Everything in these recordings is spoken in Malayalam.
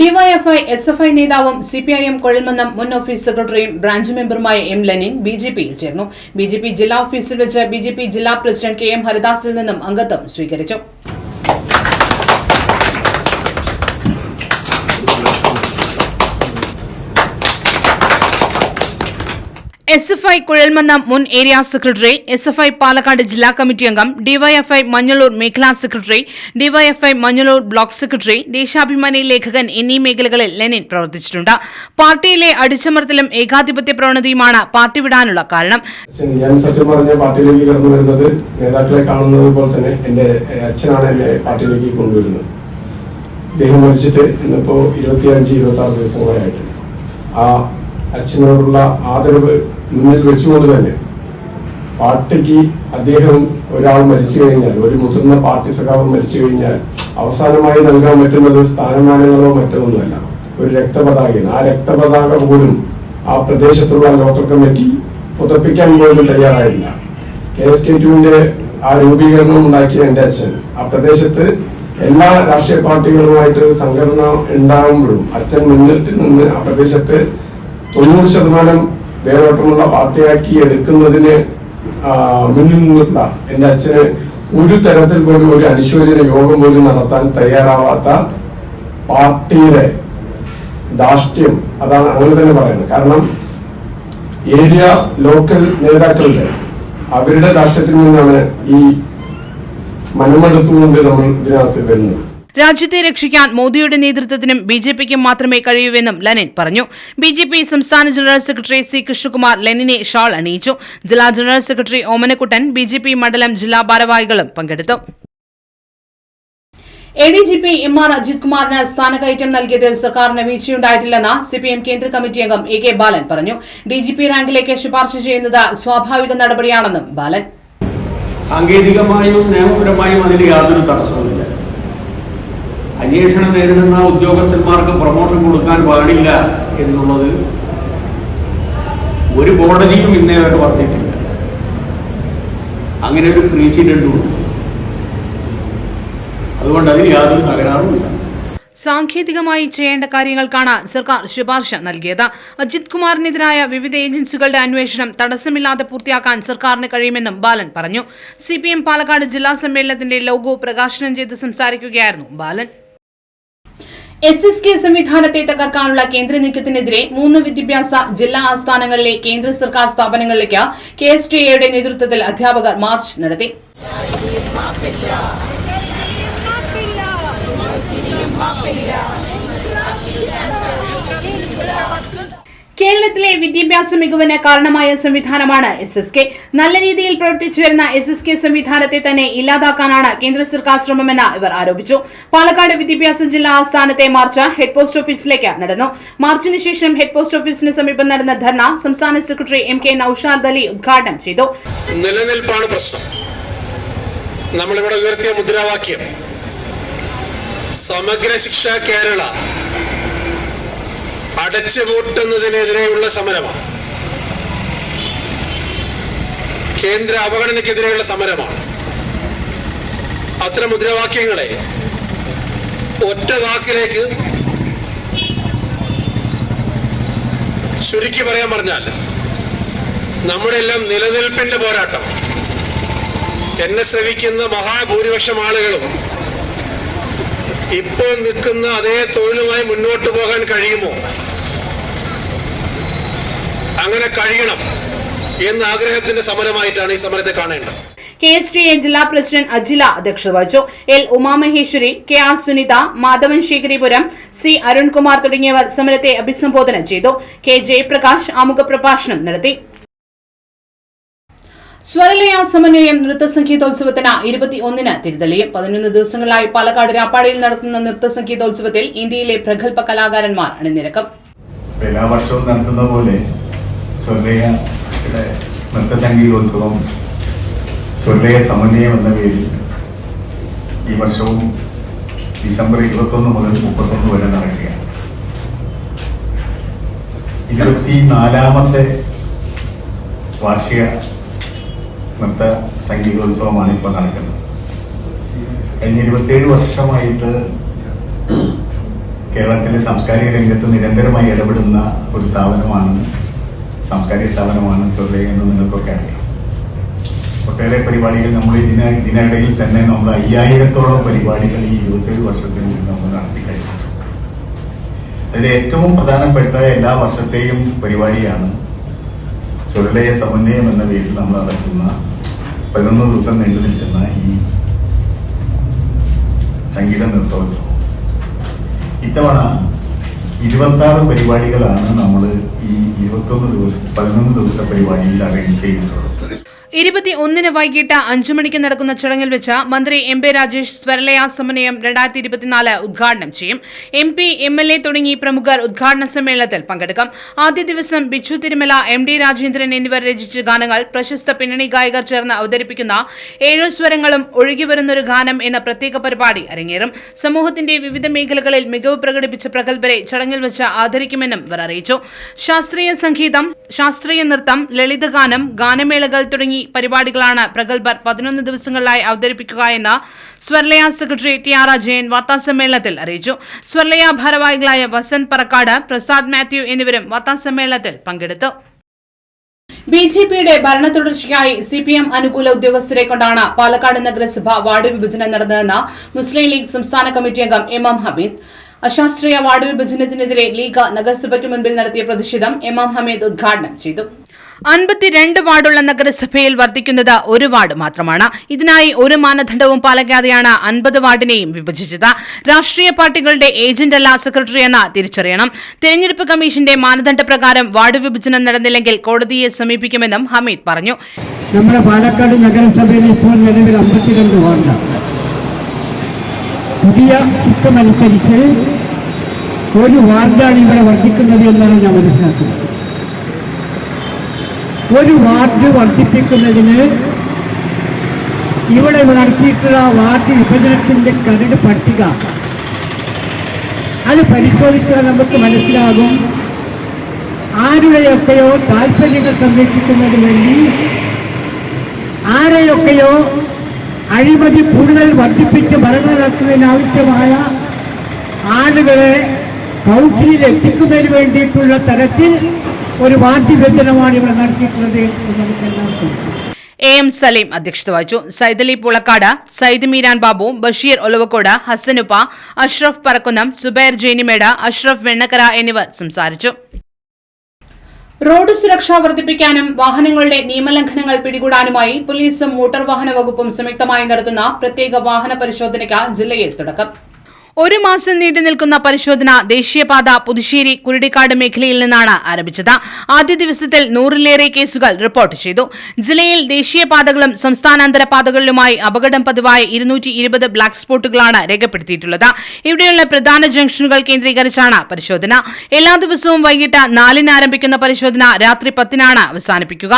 ഡിവൈഎഫ്ഐ എസ് എഫ് ഐ നേതാവും സിപിഐഎം കൊഴൽമന്നം മുൻ ഓഫീസ് സെക്രട്ടറിയും ബ്രാഞ്ച് മെമ്പറുമായ എം ലെനിൻ ബി ജെ പിയിൽ ചേർന്നു. ബി ജെ പി ജില്ലാ ഓഫീസിൽ വെച്ച് ബി ജെ പി ജില്ലാ പ്രസിഡന്റ് കെ എം ഹരിദാസിൽ നിന്നും അംഗത്വം സ്വീകരിച്ചു. എസ് എഫ് ഐ കുഴൽമന്ന മുൻ area secretary S F I Palakkad ജില്ലാ കമ്മിറ്റി അംഗം ഡിവൈഎഫ്ഐ മഞ്ഞളൂർ മേഖലാ secretary DYFI Manjalur block secretary Deshabhimani ലേഖകൻ എന്നീ മേഖലകളിൽ ലെനിൻ പ്രവർത്തിച്ചിട്ടുണ്ട്. പാർട്ടിയിലെ അടിച്ചമർത്തലും ഏകാധിപത്യ പ്രവണതയുമാണ് പാർട്ടി വിടാനുള്ള കാരണം. ഞാൻ സത്യം പറഞ്ഞ പാർട്ടിയിലേക്ക് കടന്നു വരുന്നത് നേതാക്കളെ കാണുന്നത് പോലെ തന്നെ എന്റെ അച്ഛനാണ് എന്നെ പാർട്ടിയിലേക്ക് കൊണ്ടുവരുന്നത്. അദ്ദേഹം മരിച്ചിട്ട് ഇന്നിപ്പോ ഇരുപത്തിയഞ്ച് ഇരുപത്തി ആറ് ദിവസങ്ങളായിട്ട്. ആ അച്ഛനോടുള്ള ആദരവ് മുന്നിൽ വെച്ചുകൊണ്ട് തന്നെ പാർട്ടിക്ക് അദ്ദേഹം ഒരാൾ മരിച്ചു കഴിഞ്ഞാൽ ഒരു മുതിർന്ന പാർട്ടി സഖാവ് മരിച്ചു കഴിഞ്ഞാൽ അവസാനമായി നൽകാൻ പറ്റുന്നത് സ്ഥാനമാനങ്ങളോ മറ്റൊന്നുമല്ല. ഒരു രക്തപതാകയാണ്. ആ രക്തപതാക പോലും ആ പ്രദേശത്തുള്ള ലോക്കൽ കമ്മിറ്റി പുതപ്പിക്കാൻ പോലും തയ്യാറായില്ല. കെ എസ് കെ ടുവിന്റെ ആ രൂപീകരണം ഉണ്ടാക്കിയ എന്റെ അച്ഛൻ ആ പ്രദേശത്ത് എല്ലാ രാഷ്ട്രീയ പാർട്ടികളുമായിട്ട് സംഘടന ഉണ്ടാകുമ്പോഴും അച്ഛൻ മുന്നിട്ട് നിന്ന് ആ പ്രദേശത്ത് തൊണ്ണൂറ് ശതമാനം വേരോട്ടമുള്ള പാർട്ടിയാക്കി എടുക്കുന്നതിന് മുന്നിൽ നിന്നിട്ടുള്ള എന്റെ അച്ഛന് ഒരു തരത്തിൽ പോലും ഒരു അനുശോചന യോഗം പോലും നടത്താൻ തയ്യാറാവാത്ത പാർട്ടിയുടെ ധാഷ്ട്യം അതാണ് അങ്ങനെ തന്നെ പറയുന്നത്. കാരണം ഏരിയ ലോക്കൽ നേതാക്കളുടെ അവരുടെ ധാഷ്ട്യത്തിൽ നിന്നാണ് ഈ മനമെടുത്തുകൊണ്ട് നമ്മൾ ഇതിനകത്ത് വരുന്നത്. രാജ്യത്തെ രക്ഷിക്കാൻ മോദിയുടെ നേതൃത്വത്തിനും ബി ജെ പിക്കും മാത്രമേ കഴിയൂവെന്നും ലെനിൻ പറഞ്ഞു. ബി ജെ പി സംസ്ഥാന ജനറൽ സെക്രട്ടറി സി കൃഷ്ണകുമാർ ലെനിനെ ഷാൾ അണിയിച്ചു. ജില്ലാ general secretary Omanakuttan B J P മണ്ഡലം ജില്ലാ ഭാരവാഹികളും പങ്കെടുത്തു. A D G P M R Ajith കുമാറിന് സ്ഥാനക്കയറ്റം നൽകിയതിൽ സർക്കാരിന് വീഴ്ചയുണ്ടായിട്ടില്ലെന്ന് സിപിഎം കേന്ദ്ര കമ്മിറ്റി അംഗം എ കെ ബാലൻ പറഞ്ഞു. ഡി ജി പി റാങ്കിലേക്ക് ശുപാർശ ചെയ്യുന്നത് സ്വാഭാവിക നടപടിയാണെന്നും ബാലൻ. സാങ്കേതികമായും നിയമപരമായും അതിൽ യാതൊരു തടസ്സവുമില്ല. അന്വേഷണം നേരിടുന്ന ഉദ്യോഗസ്ഥന്മാർക്ക് പ്രൊമോഷൻ കൊടുക്കാൻ പാടില്ല എന്നുള്ളത് ഒരു കോടതിയും ഇന്നേ വരെ പറഞ്ഞിട്ടില്ല. അങ്ങനെ ഒരു പ്രീസിഡന്റും അതുകൊണ്ട് അതിന് യാതൊരു തകരാറുമില്ല സാങ്കേതികമായി ചെയ്യേണ്ട കാര്യങ്ങൾക്കാണ് സർക്കാർ ശുപാർശ നൽകിയത്. അജിത് കുമാറിനെതിരായ വിവിധ ഏജൻസികളുടെ അന്വേഷണം തടസ്സമില്ലാതെ പൂർത്തിയാക്കാൻ സർക്കാരിന് കഴിയുമെന്നും ബാലൻ പറഞ്ഞു. സി പാലക്കാട് ജില്ലാ സമ്മേളനത്തിന്റെ ലോഗോ പ്രകാശനം ചെയ്ത് സംസാരിക്കുകയായിരുന്നു ബാലൻ. എസ് എസ് കെ സംവിധാനത്തെ തകർക്കാനുള്ള കേന്ദ്ര നീക്കത്തിനെതിരെ മൂന്ന് വിദ്യാഭ്യാസ ജില്ലാ ആസ്ഥാനങ്ങളിലെ കേന്ദ്ര സർക്കാർ സ്ഥാപനങ്ങളിലേക്ക് കെ എസ് ടി എയുടെ നേതൃത്വത്തിൽ അധ്യാപകർ മാർച്ച് നടത്തി. കേരളത്തിലെ വിദ്യാഭ്യാസ മികവിന് കാരണമായ സംവിധാനമാണ് എസ് എസ് കെ. നല്ല രീതിയിൽ പ്രവർത്തിച്ചു വരുന്ന എസ് എസ് കെ സംവിധാനത്തെ തന്നെ ഇല്ലാതാക്കാനാണ് കേന്ദ്ര സർക്കാർ ശ്രമമെന്ന് ഇവർ ആരോപിച്ചു. പാലക്കാട് വിദ്യാഭ്യാസ ജില്ലാ ആസ്ഥാനത്തെ മാർച്ച് ഹെഡ് പോസ്റ്റ് ഓഫീസിലേക്ക് നടന്നു. മാർച്ചിന് ശേഷം ഹെഡ് പോസ്റ്റ് ഓഫീസിന് സമീപം നടന്ന ധർണ സംസ്ഥാന secretary M K Naushad Ali ഉദ്ഘാടനം ചെയ്തു. നിലനിൽപ്പാണ് പ്രശ്നം. നമ്മളിവിടെ ഉയർത്തിയ മുദ്രാവാക്യം. സമഗ്ര ശിക്ഷ കേരള അടച്ചുപൂട്ടുന്നതിനെതിരെയുള്ള സമരമാണ്. കേന്ദ്ര അവഗണനയ്ക്കെതിരെയുള്ള സമരമാണ്. അത്തരം മുദ്രാവാക്യങ്ങളെ ഒറ്റ വാക്കിലേക്ക് ചുരുക്കി പറയാൻ പറഞ്ഞാൽ നമ്മുടെ എല്ലാം നിലനിൽപ്പിന്റെ പോരാട്ടം. എന്നെ ശ്രവിക്കുന്ന മഹാഭൂരിപക്ഷം ആളുകളും ഇപ്പോൾ നിൽക്കുന്ന അതേ തൊഴിലുമായി മുന്നോട്ട് പോകാൻ കഴിയുമോ? അങ്ങനെ കഴിയണം എന്ന ആഗ്രഹത്തിന്റെ സമരമായിട്ടാണ് ഈ സമരത്തെ കാണേണ്ടത്. കെ എസ് ടി എ ജില്ലാ പ്രസിഡന്റ് അജില അധ്യക്ഷത വഹിച്ചു. L Umamaheswari K R Sunitha Madhavan Sekharipuram C Arunkumar തുടങ്ങിയവർ സമരത്തെ അഭിസംബോധന ചെയ്തു. കെ ജയപ്രകാശ് ആമുഖ പ്രഭാഷണം നടത്തി. സ്വരലയ സമന്വയം നൃത്തസംഗീതോത്സവത്തിന് ഇരുപത്തി ഒന്നിന് തിരിതെളിയും. പതിനൊന്ന് ദിവസങ്ങളായി പാലക്കാട് രാപ്പാടിയിൽ നടത്തുന്ന നൃത്ത സംഗീതോത്സവത്തിൽ ഇന്ത്യയിലെ പ്രഗത്ഭ കലാകാരന്മാർ അണിനിരക്കും. എല്ലാ വർഷവും നടത്തുന്ന പോലെ സ്വർണയുടെ നൃത്ത സംഗീതോത്സവം സ്വർണയ സമന്വയം എന്ന പേരിൽ ഈ വർഷവും ഡിസംബർ ഇരുപത്തൊന്ന് മുതൽ മുപ്പത്തൊന്ന് വരെ നടക്കുകയാണ്. ഇരുപത്തി നാലാമത്തെ വാർഷിക നൃത്ത സംഗീതോത്സവമാണ് ഇപ്പോൾ നടക്കുന്നത്. കഴിഞ്ഞ ഇരുപത്തിയേഴ് വർഷമായിട്ട് കേരളത്തിലെ സാംസ്കാരിക രംഗത്ത് നിരന്തരമായി ഇടപെടുന്ന ഒരു സ്ഥാപനമാണ് സാംസ്കാരിക സ്ഥാപനമാണ് സ്വർഗയ എന്ന് നിങ്ങൾക്കൊക്കെ അറിയാം. ഒട്ടേറെ പരിപാടികൾ നമ്മൾ ഇതിന ഇതിനിടയിൽ തന്നെ നമ്മൾ അയ്യായിരത്തോളം പരിപാടികൾ ഈ ഇരുപത്തേഴ് വർഷത്തിനുള്ളിൽ നമ്മൾ നടത്തി കഴിഞ്ഞു. അതിൽ ഏറ്റവും പ്രധാനപ്പെട്ട എല്ലാ വർഷത്തെയും പരിപാടിയാണ് സുരലയ സമന്വയം എന്ന പേരിൽ നമ്മൾ നടത്തുന്ന പതിനൊന്ന് ദിവസം നീണ്ടു നിൽക്കുന്ന ഈ സംഗീത നൃത്തോത്സവം. ഇത്തവണ ഇരുപത്തി ആറ് പരിപാടികളാണ് നമ്മൾ ഈ ഇരുപത്തൊന്ന് ദിവസം പതിനൊന്ന് ദിവസത്തെ പരിപാടിയിൽ അറേഞ്ച് ചെയ്തിട്ടുള്ളത്. ഇരുപത്തി ഒന്നിന് വൈകിട്ട് അഞ്ചു മണിക്ക് നടക്കുന്ന ചടങ്ങിൽ വെച്ച് മന്ത്രി എം പി രാജേഷ് സ്വരലയ സമന്വയം രണ്ടായിരത്തി ഇരുപത്തിനാല് ഉദ്ഘാടനം ചെയ്യും. M P M L A തുടങ്ങി പ്രമുഖർ ഉദ്ഘാടന സമ്മേളനത്തിൽ പങ്കെടുക്കും. ആദ്യ ദിവസം ബിച്ചു തിരുമല എം ഡി രാജേന്ദ്രൻ എന്നിവർ രചിച്ച ഗാനങ്ങൾ പ്രശസ്ത പിന്നണി ഗായകർ ചേർന്ന് അവതരിപ്പിക്കുന്ന ഏഴു സ്വരങ്ങളും ഒഴുകിവരുന്നൊരു ഗാനം എന്ന പ്രത്യേക പരിപാടി അരങ്ങേറും. സമൂഹത്തിന്റെ വിവിധ മേഖലകളിൽ മികവ് പ്രകടിപ്പിച്ച പ്രഗത്ഭരെ ചടങ്ങിൽ വെച്ച് ആദരിക്കുമെന്നും ഇവർ അറിയിച്ചു. ശാസ്ത്രീയ സംഗീതം ശാസ്ത്രീയ നൃത്തം ലളിതഗാനം ഗാനമേളകൾ തുടങ്ങി പരിപാടികളാണ് പ്രഗത്ഭർ പതിനൊന്ന് ദിവസങ്ങളിലായി അവതരിപ്പിക്കുക എന്ന് Swaralaya secretary T R Ajayan വാർത്താസമ്മേളനത്തിൽ അറിയിച്ചു. സ്വർലയ ഭാരവാഹികളായ വസന്ത് പറക്കാട് പ്രസാദ് മാത്യു എന്നിവരും വാർത്താസമ്മേളനത്തിൽ പങ്കെടുത്തു. ബി ജെ പിയുടെ ഭരണ തുടർച്ചയ്ക്കായി സി പി എം അനുകൂല ഉദ്യോഗസ്ഥരെ കൊണ്ടാണ് പാലക്കാട് നഗരസഭ വാർഡ് വിഭജനം നടന്നതെന്ന് മുസ്ലിം ലീഗ് സംസ്ഥാന കമ്മിറ്റി അംഗം എം എം ഹമീദ്. അശാസ്ത്രീയ വാർഡ് വിഭജനത്തിനെതിരെ ലീഗ് നഗരസഭയ്ക്ക് മുൻപിൽ നടത്തിയ പ്രതിഷേധം എം എം ഹമീദ് ഉദ്ഘാടനം ചെയ്തു. അൻപത്തിരണ്ട് വാർഡുള്ള നഗരസഭയിൽ വർദ്ധിക്കുന്നത് ഒരു വാർഡ് മാത്രമാണ്. ഇതിനായി ഒരു മാനദണ്ഡവും പാലിക്കാതെയാണ് അൻപത് വാർഡിനെയും വിഭജിച്ചത്. രാഷ്ട്രീയ പാർട്ടികളുടെ ഏജന്റ് അല്ല സെക്രട്ടറി എന്ന തിരിച്ചറിയണം. തെരഞ്ഞെടുപ്പ് കമ്മീഷന്റെ മാനദണ്ഡ പ്രകാരം വാർഡ് വിഭജനം നടന്നില്ലെങ്കിൽ കോടതിയെ സമീപിക്കുമെന്നും ഹമീദ് പറഞ്ഞു. നമ്മുടെ പാലക്കാട് നഗരസഭയിൽ ഇപ്പോൾ നിലവിൽ അമ്പത്തിരണ്ട് വാർഡാണ്. പുതിയ ചുറ്റമനുസരിച്ച് ഒരു വാർഡാണ് ഇവിടെ വർദ്ധിക്കുന്നത് എന്നാണ് ഞാൻ മനസ്സിലാക്കുന്നത്. ഒരു വാർഡ് വർദ്ധിപ്പിക്കുന്നതിന് ഇവിടെ നടത്തിയിട്ടുള്ള വാർഡ് വിഭജനത്തിന്റെ കരട് പട്ടിക അത് പരിശോധിച്ചാൽ നമുക്ക് മനസ്സിലാകും ആരുടെയൊക്കെയോ താല്പര്യങ്ങൾ സംരക്ഷിക്കുന്നതിന് വേണ്ടി ആരെയൊക്കെയോ അഴിമതി കൂടുതൽ വർദ്ധിപ്പിച്ച് ഭരണം നടത്തുന്നതിനാവശ്യമായ ആളുകളെ കൗൺസിലിൽ എത്തിക്കുന്നതിന് വേണ്ടിയിട്ടുള്ള തരത്തിൽ ഒരു വാർഡ് വിഭജനമാണ് ഇവിടെ നടത്തിയിട്ടുള്ളത് എന്ന് എ എം സലീം അധ്യക്ഷത വഹിച്ചു. സൈദലി പുളക്കാട് സയ്യിദ് മീരാൻ ബാബു ബഷീർ ഒലവക്കോട് ഹസനുപ്പ അഷ്റഫ് പറക്കുന്നം സുബൈർ ജെയ്നിമേട അഷ്റഫ് വെണ്ണക്കര എന്നിവർ സംസാരിച്ചു. റോഡ് സുരക്ഷ വർദ്ധിപ്പിക്കാനും വാഹനങ്ങളുടെ നിയമലംഘനങ്ങൾ പിടികൂടാനുമായി പോലീസും മോട്ടോർ വാഹന വകുപ്പും സംയുക്തമായി നടത്തുന്ന പ്രത്യേക വാഹന പരിശോധനയ്ക്ക് ജില്ലയിൽ തുടക്കം. ഒരു മാസം നീണ്ടു നിൽക്കുന്ന പരിശോധന ദേശീയപാത പുതുശ്ശേരി കുരുടിക്കാട് മേഖലയിൽ നിന്നാണ് ആരംഭിച്ചത്. ആദ്യ ദിവസത്തിൽ നൂറിലേറെ കേസുകൾ റിപ്പോർട്ട് ചെയ്തു. ജില്ലയിൽ ദേശീയപാതകളും സംസ്ഥാനാന്തര പാതകളിലുമായി അപകടം പതിവായ ഇരുന്നൂറ്റി ഇരുപത് ബ്ലാക്ക് സ്പോട്ടുകളാണ് രേഖപ്പെടുത്തിയിട്ടുള്ളത്. ഇവിടെയുള്ള പ്രധാന ജംഗ്ഷനുകൾ കേന്ദ്രീകരിച്ചാണ് പരിശോധന. എല്ലാ ദിവസവും വൈകിട്ട് നാലിന് ആരംഭിക്കുന്ന പരിശോധന രാത്രി പത്തിനാണ് അവസാനിപ്പിക്കുക.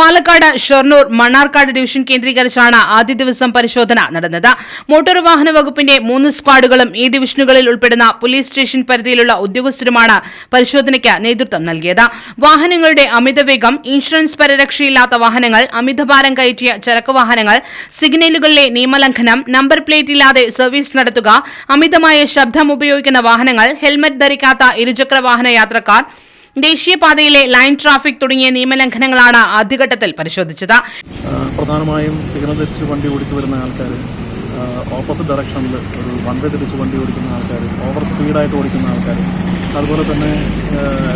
പാലക്കാട് ഷൊർണൂർ മണ്ണാർക്കാട് ഡിവിഷൻ കേന്ദ്രീകരിച്ചാണ് ആദ്യ ദിവസം പരിശോധന നടന്നത്. മോട്ടോർ വാഹന വകുപ്പിന്റെ മൂന്ന് സ്ക്വാഡുകളും ഈ ഡിവിഷനുകളിൽ ഉൾപ്പെടുന്ന പോലീസ് സ്റ്റേഷൻ പരിധിയിലുള്ള ഉദ്യോഗസ്ഥരുമാണ് പരിശോധനയ്ക്ക് നേതൃത്വം നൽകിയത്. വാഹനങ്ങളുടെ അമിതവേഗം ഇൻഷുറൻസ് പരിരക്ഷയില്ലാത്ത വാഹനങ്ങൾ അമിതഭാരം കയറ്റിയ ചരക്ക് വാഹനങ്ങൾ സിഗ്നലുകളിലെ നിയമലംഘനം നമ്പർ പ്ലേറ്റ് ഇല്ലാതെ സർവീസ് നടത്തുക അമിതമായ ശബ്ദം ഉപയോഗിക്കുന്ന വാഹനങ്ങൾ ഹെൽമറ്റ് ധരിക്കാത്ത ഇരുചക്ര വാഹന യാത്രക്കാർ ദേശീയപാതയിലെ ലൈൻ ട്രാഫിക് തുടങ്ങിയ നിയമലംഘനങ്ങളാണ് ആദ്യഘട്ടത്തിൽ പരിശോധിച്ചത്. പ്രധാനമായും സിഗ്നൽ തെറ്റിച്ച് വണ്ടി ഓടിച്ചു വരുന്ന ആൾക്കാർ ഓപ്പോസിറ്റ് ഡയറക്ഷനിൽ ഒരു വൺ വേ തിരിച്ച് വണ്ടി ഓടിക്കുന്ന ആൾക്കാർ ഓവർ സ്പീഡായിട്ട് ഓടിക്കുന്ന ആൾക്കാർ അതുപോലെ തന്നെ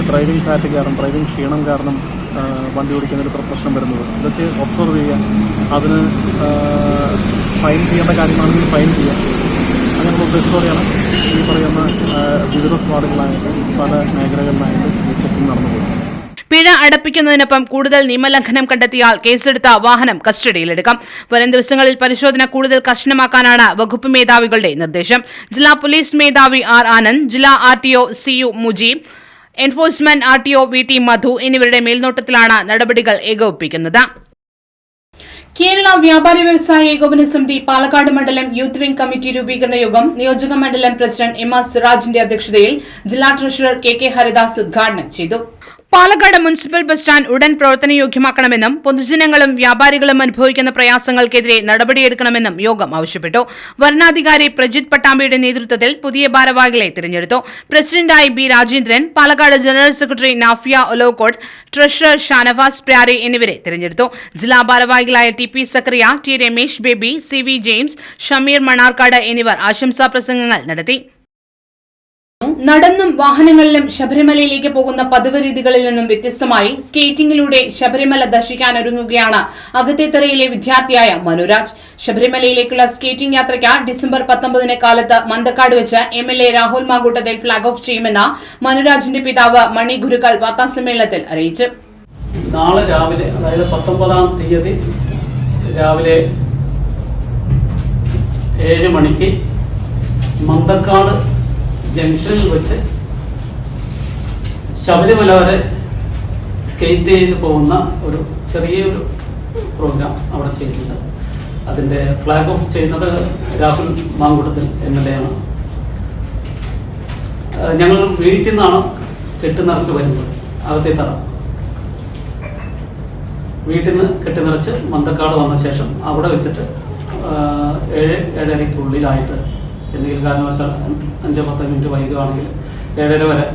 ഡ്രൈവിംഗ് ഫാറ്റ് കാരണം ഡ്രൈവിംഗ് ക്ഷീണം കാരണം വണ്ടി ഓടിക്കുന്നതിൽ പ്ര- പ്രശ്നം വരുന്നത്. ഇതൊക്കെ ഒബ്സർവ് ചെയ്യുക അതിന് ഫൈൻ ചെയ്യേണ്ട കാര്യമാണെങ്കിൽ ഫൈൻ ചെയ്യുക അങ്ങനെയുള്ള ഉദ്ദേശത്തോടെയാണ് ഈ പറയുന്ന വിവിധ സ്ക്വാഡുകളായിട്ട് പല മേഖലകളിലായിട്ട് ഈ ചെക്കിംഗ് നടന്നു പോകുന്നത്. പിഴ അടപ്പിക്കുന്നതിനൊപ്പം കൂടുതൽ നിയമലംഘനം കണ്ടെത്തിയാൽ കേസെടുത്ത വാഹനം കസ്റ്റഡിയിലെടുക്കാം. വരും ദിവസങ്ങളിൽ പരിശോധന കൂടുതൽ കർശനമാക്കാനാണ് വകുപ്പ് മേധാവികളുടെ നിർദ്ദേശം. ജില്ലാ പോലീസ് മേധാവി ആർ ആനന്ദ് ജില്ലാ R T O C U Mujeeb enforcement R T O V T Madhu എന്നിവരുടെ മേൽനോട്ടത്തിലാണ് നടപടികൾ ഏകോപിപ്പിക്കുന്നത്. കേരള വ്യാപാരി വ്യവസായ ഏകോപന സമിതി പാലക്കാട് മണ്ഡലം യൂത്ത് വിംഗ് കമ്മിറ്റി രൂപീകരണ യോഗം നിയോജക മണ്ഡലം പ്രസിഡന്റ് എം ആർ സിറാജിന്റെ അധ്യക്ഷതയിൽ ജില്ലാ ട്രഷറർ കെ കെ ഹരിദാസ് ഉദ്ഘാടനം ചെയ്തു. പാലക്കാട് മുനിസിപ്പൽ ബസ് സ്റ്റാൻഡ് ഉടൻ പ്രവർത്തനയോഗ്യമാക്കണമെന്നും പൊതുജനങ്ങളും വ്യാപാരികളും അനുഭവിക്കുന്ന പ്രയാസങ്ങൾക്കെതിരെ നടപടിയെടുക്കണമെന്നും യോഗം ആവശ്യപ്പെട്ടു. വരണാധികാരി പ്രജിത് പട്ടാമ്പിയുടെ നേതൃത്വത്തിൽ പുതിയ ഭാരവാഹികളെ തിരഞ്ഞെടുത്തു. പ്രസിഡന്റായി B Rajendran Palakkad general secretary Nafiya Olokkot treasurer Shanavas Pyare എന്നിവരെ തിരഞ്ഞെടുത്തു. ജില്ലാ ഭാരവാഹികളായ T P Sakriya T Ramesh Baby C V James Shameer Mannarkkad എന്നിവർ ആശംസാ പ്രസംഗങ്ങൾ നടത്തി. നടന്നും വാഹനങ്ങളിലും ശബരിമലയിലേക്ക് പോകുന്ന പതിവ് രീതികളിൽ നിന്നും വ്യത്യസ്തമായി സ്കേറ്റിംഗിലൂടെ ശബരിമല ദർശിക്കാൻ ഒരുങ്ങുകയാണ് അകത്തേത്തറയിലെ വിദ്യാർത്ഥിയായ മനുരാജ്. ശബരിമലയിലേക്കുള്ള സ്കേറ്റിംഗ് യാത്രയ്ക്ക് ഡിസംബർ പത്തൊമ്പതിന് കാലത്ത് മന്തക്കാട് വെച്ച് M L A Rahul Mankoottathil flag off ചെയ്യുമെന്ന് മനുരാജിന്റെ പിതാവ് മണി ഗുരുക്കൾ വാർത്താസമ്മേളനത്തിൽ അറിയിച്ചു. നാളെ രാവിലെ അതായത് പത്തൊമ്പതാം തീയതി രാവിലെ ഏഴ് മണിക്ക് മന്തക്കാട് ജംഗ്ഷനിൽ വെച്ച് ശബരിമല വരെ സ്കേറ്റ് ചെയ്ത് പോകുന്ന ഒരു ചെറിയൊരു പ്രോഗ്രാം അവിടെ ചെയ്തിട്ടുണ്ട്. അതിന്റെ ഫ്ലാഗ് ഓഫ് ചെയ്യുന്നത് Rahul Mankoottathil M L A ആണ് ഞങ്ങൾ വീട്ടിൽ നിന്നാണ് കെട്ടുനിറച്ച് വരുന്നത്. അകത്തെ തറ. വീട്ടിൽ നിന്ന് കെട്ടിനിറച്ച് മന്തക്കാട് വന്ന ശേഷം അവിടെ വെച്ചിട്ട് ഏഴ് ഏഴരയ്ക്കുള്ളിലായിട്ട് എന്തെങ്കിലും കാരണവശാൽ അഞ്ചോ പത്തോ മിനിറ്റ് വൈകുകയാണെങ്കിൽ ഏഴര വരെ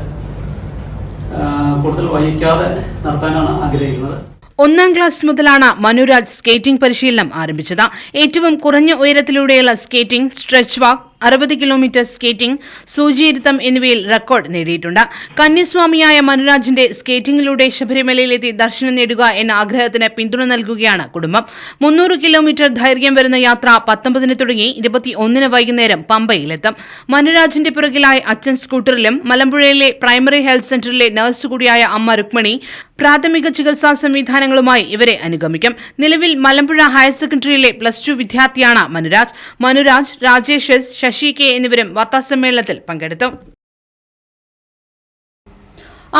കൂടുതൽ വൈകിക്കാതെ നടത്താനാണ് ആഗ്രഹിക്കുന്നത്. ഒന്നാം ക്ലാസ് മുതലാണ് മനുരാജ് സ്കേറ്റിംഗ് പരിശീലനം ആരംഭിച്ചത്. ഏറ്റവും കുറഞ്ഞ ഉയരത്തിലൂടെയുള്ള സ്കേറ്റിംഗ് സ്ട്രെച്ച് വാക്ക് അറുപത് കിലോമീറ്റർ സ്കേറ്റിംഗ് സൂചിയിരുത്തം എന്നിവയിൽ റെക്കോർഡ് നേടിയിട്ടുണ്ട്. കന്യസ്വാമിയായ മനുരാജിന്റെ സ്കേറ്റിംഗിലൂടെ ശബരിമലയിലെത്തി ദർശനം നേടുക എന്ന ആഗ്രഹത്തിന് പിന്തുണ നൽകുകയാണ് കുടുംബം. മുന്നൂറ് കിലോമീറ്റർ ദൈർഘ്യം വരുന്ന യാത്ര പത്തൊമ്പതിന് തുടങ്ങി ഇരുപത്തി ഒന്നിന് വൈകുന്നേരം പമ്പയിലെത്തും. മനുരാജിന്റെ പിറകിലായി അച്ഛൻ സ്കൂട്ടറിലും മലമ്പുഴയിലെ പ്രൈമറി ഹെൽത്ത് സെന്ററിലെ നഴ്സ് കൂടിയായ അമ്മ രുക്മിണി പ്രാഥമിക ചികിത്സാ സംവിധാനങ്ങളുമായി ഇവരെ അനുഗമിക്കും. നിലവിൽ മലമ്പുഴ ഹയർ സെക്കൻഡറിയിലെ പ്ലസ് ടു വിദ്യാർത്ഥിയാണ് മനുരാജ്. മനുരാജ് രാജേഷ് എസ് ശശി കെ എന്നിവരും വാർത്താസമ്മേളനത്തിൽ പങ്കെടുത്തു.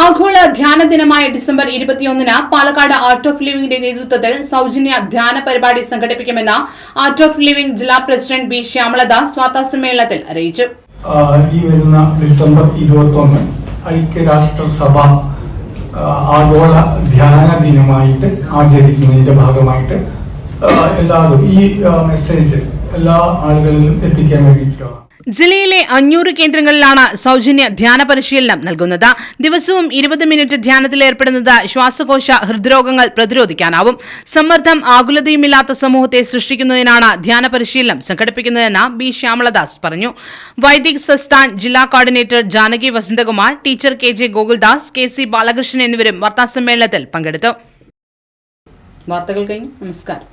ആഗോള ധ്യാന ദിനമായ ഡിസംബർ ഇരുപത്തിയൊന്നിന് പാലക്കാട് ആർട്ട് ഓഫ് ലിവിംഗിന്റെ നേതൃത്വത്തിൽ സൗജന്യ ധ്യാന പരിപാടി സംഘടിപ്പിക്കുമെന്ന് ആർട്ട് ഓഫ് ലിവിംഗ് ജില്ലാ പ്രസിഡന്റ് ബി ശ്യാമളദാസ് വാർത്താസമ്മേളനത്തിൽ അറിയിച്ചു. ഈ വരുന്ന ഡിസംബർ ഇരുപത്തൊന്ന് ഐക്യരാഷ്ട്രസഭ ആഗോള ധ്യാന ദിനമായിട്ട് ആചരിക്കുന്നതിന്റെ ഭാഗമായിട്ട് എല്ലാവരും ഈ മെസ്സേജ് എല്ലാ ആളുകളിലും എത്തിക്കാൻ വേണ്ടിയിട്ടാണ് ജില്ലയിലെ അഞ്ഞൂറ് കേന്ദ്രങ്ങളിലാണ് സൗജന്യ ധ്യാന പരിശീലനം നൽകുന്നത്. ദിവസവും ഇരുപത് മിനിറ്റ് ധ്യാനത്തിൽ ഏർപ്പെടുന്നത് ശ്വാസകോശ ഹൃദ്രോഗങ്ങൾ പ്രതിരോധിക്കാനാവും. സമ്മർദ്ദം ആകുലതയുമില്ലാത്ത സമൂഹത്തെ സൃഷ്ടിക്കുന്നതിനാണ് ധ്യാന പരിശീലനം സംഘടിപ്പിക്കുന്നതെന്ന് ബി ശ്യാമളദാസ് പറഞ്ഞു. വൈദിക് സസ്ഥാൻ ജില്ലാ coordinator Janaki Vasanthakumar teacher K J Gokuldas K C Balakrishnan എന്നിവരും വാർത്താസമ്മേളനത്തിൽ പങ്കെടുത്തു. വാർത്തകൾ കഴിഞ്ഞു നമസ്കാരം.